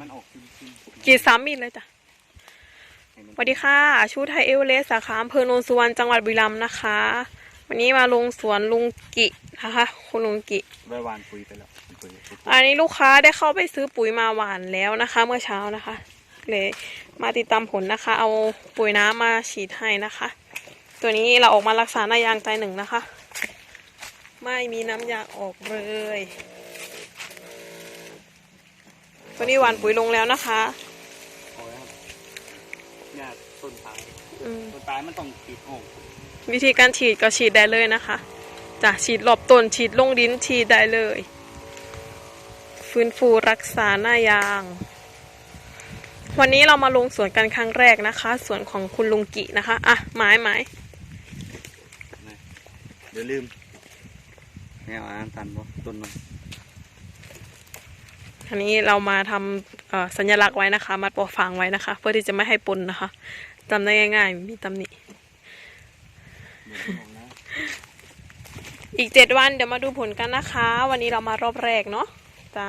มันออกจริงๆกรีดสามมีดเลยจ้ะให้มันสวัสดีค่ะ ชูไทยเอเวอเรสต์สาขาอำเภอโนนสุวรรณจังหวัดบุรีรัมย์นะคะ วันนี้มาลงสวนลุงกินะคะ คุณลุงกิไว้วานปุ๋ยไปแล้วปุ๋ยปุ๋ยอันนี้ลูกค้าได้เข้าไปซื้อปุ๋ยมาหว่านแล้วนะคะ เมื่อเช้านะคะเลยมาติดตามผลนะคะ เอาปุ๋ยน้ำมาฉีดให้นะคะ ตัวนี้เราออกมารักษาหน้ายางตายหนึ่งนะคะ ไม่มีน้ำยางออกเลยตั วนี้หว่านปุ๋ยลงแล้วนะคะเอาไว้ครับเนี่ยต้นตายอืมต้นตายมันต้องติดโอ่งวิธีการฉีดก็ฉีดได้เลยนะคะจะฉีดรอบต้นฉีดลงดินฉีดได้เลย ฟื้นฟูรักษาหน้ายาง วันนี้เรามาลงสวนกันครั้งแรกนะคะ สวนของคุณลุงกินะคะอะไม้ไม้นะเดี๋ยวลืมแนวอ่านตันบ่ต้นมัน อันนี้เรามาทำสัญลักษณ์ไว้นะคะ มัดปอกฟางไว้นะคะ เพื่อที่จะไม่ให้ปนนะคะจำได้ง่ายๆ มีตำหนิอีกเจ็ดวันเดี๋ยวมาดูผลกันนะคะ วันนี้เรามารอบแรกเนาะจ้า